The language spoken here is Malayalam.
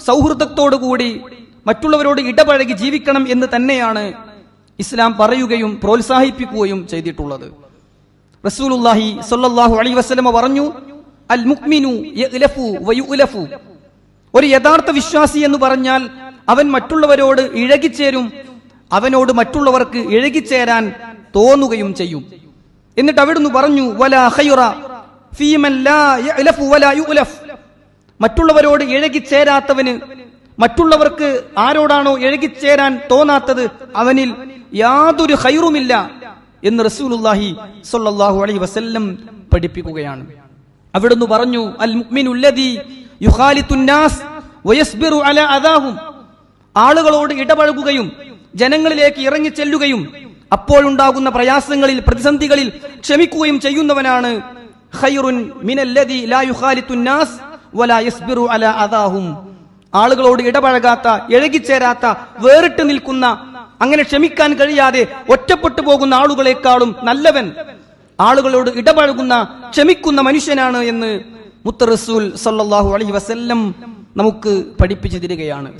സൗഹൃദത്തോടുകൂടി മറ്റുള്ളവരോട് ഇടപഴകി ജീവിക്കണം എന്ന് തന്നെയാണ് ഇസ്ലാം പറയുകയും പ്രോത്സാഹിപ്പിക്കുകയും ചെയ്തിട്ടുള്ളത്. റസൂലുള്ളാഹി സ്വല്ലല്ലാഹു അലൈഹി വസ്ലമ പറഞ്ഞു അൽ മുക്മിനു വയുഅലഫു ഒരു യഥാർത്ഥ വിശ്വാസി എന്ന് പറഞ്ഞാൽ അവൻ മറ്റുള്ളവരോട് ഇഴകിച്ചേരും അവനോട് മറ്റുള്ളവർക്ക് ഇഴകിച്ചേരാൻ തോന്നുകയും ചെയ്യും. എന്നിട്ട് അവിടുന്ന് പറഞ്ഞു വലാ ഹയുറ ഫീമൻ യുഅലഫ് മറ്റുള്ളവരോട് ഇഴകിച്ചേരാത്തവന് മറ്റുള്ളവർക്ക് ആരോടാണോ ഇഴകിച്ചേരാൻ തോന്നാത്തത് അവനിൽ യാതൊരു ഹൈറുമില്ല എന്ന് റസൂലുല്ലാഹി സ്വല്ലല്ലാഹു അലൈഹി വസല്ലം പഠിപ്പിക്കുകയാണ്. അവിടുന്ന് പറഞ്ഞു അൽ മുഅ്മിനുല്ലദി യുഖാലിത്തുന്നാസ് വയസ്ബിറു അലാ അദാഹും. ആളുകളോട് ഇടപഴകുകയും ജനങ്ങളിലേക്ക് ഇറങ്ങി ചെല്ലുകയും അപ്പോഴുണ്ടാകുന്ന പ്രയാസങ്ങളിൽ പ്രതിസന്ധികളിൽ ക്ഷമിക്കുകയും ചെയ്യുന്നവനാണ് ഖൈറുൻ മിനല്ലദി ലാ യുഖാലിത്തുന്നാസ് യസ്ബിറു ആളുകളോട് ഇടപഴകാത്ത ഇഴകിച്ചേരാത്ത വേറിട്ട് നിൽക്കുന്ന അങ്ങനെ ക്ഷമിക്കാൻ കഴിയാതെ ഒറ്റപ്പെട്ടു പോകുന്ന ആളുകളെക്കാളും നല്ലവൻ. ആളുകളോട് ഇടപഴകുന്ന ക്ഷമിക്കുന്ന മനുഷ്യനാണ് എന്ന് മുത്തറസൂൽ സല്ലാഹു അലൈഹി വസല്ലം നമുക്ക് പഠിപ്പിച്ചു തരികയാണ്.